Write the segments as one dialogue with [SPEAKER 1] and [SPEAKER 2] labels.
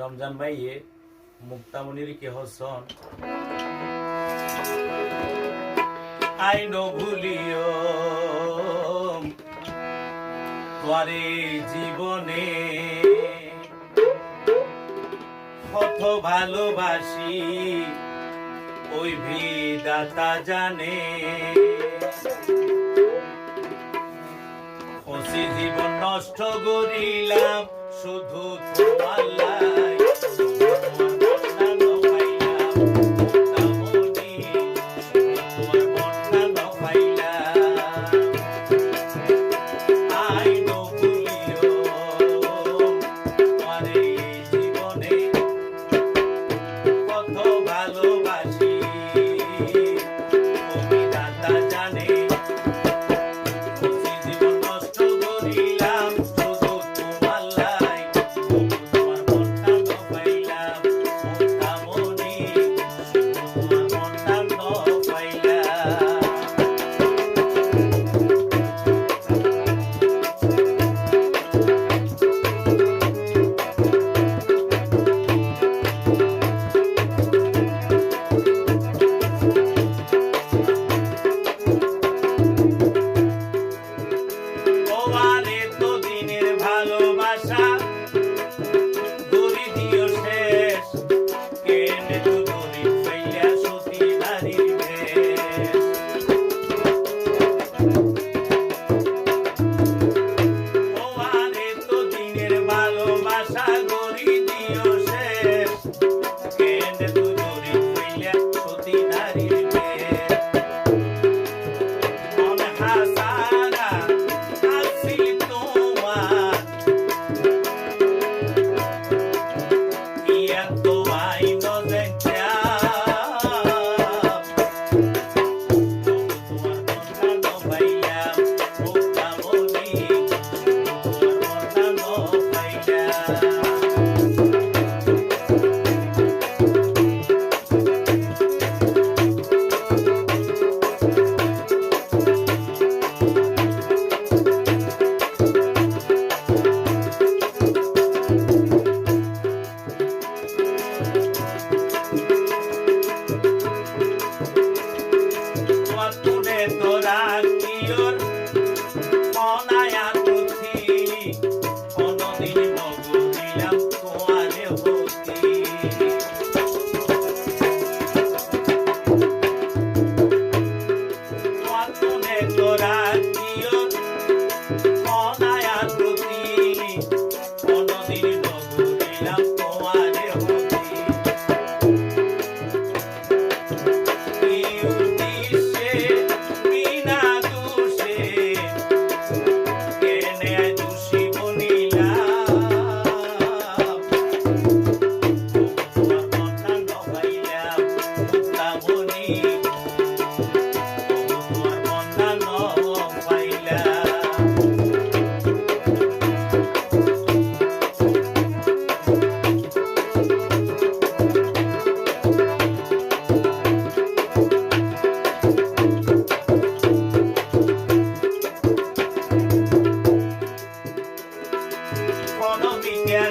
[SPEAKER 1] রমজান মাইয়ে মুক্তামণির কে হসন আইন ভুলিও তোয়ারে জীবনে কত ভালোবাসি, ওই বিদাতা জানে। জীবন নষ্ট করিলাম, শুধু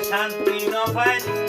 [SPEAKER 1] শান্তি নয়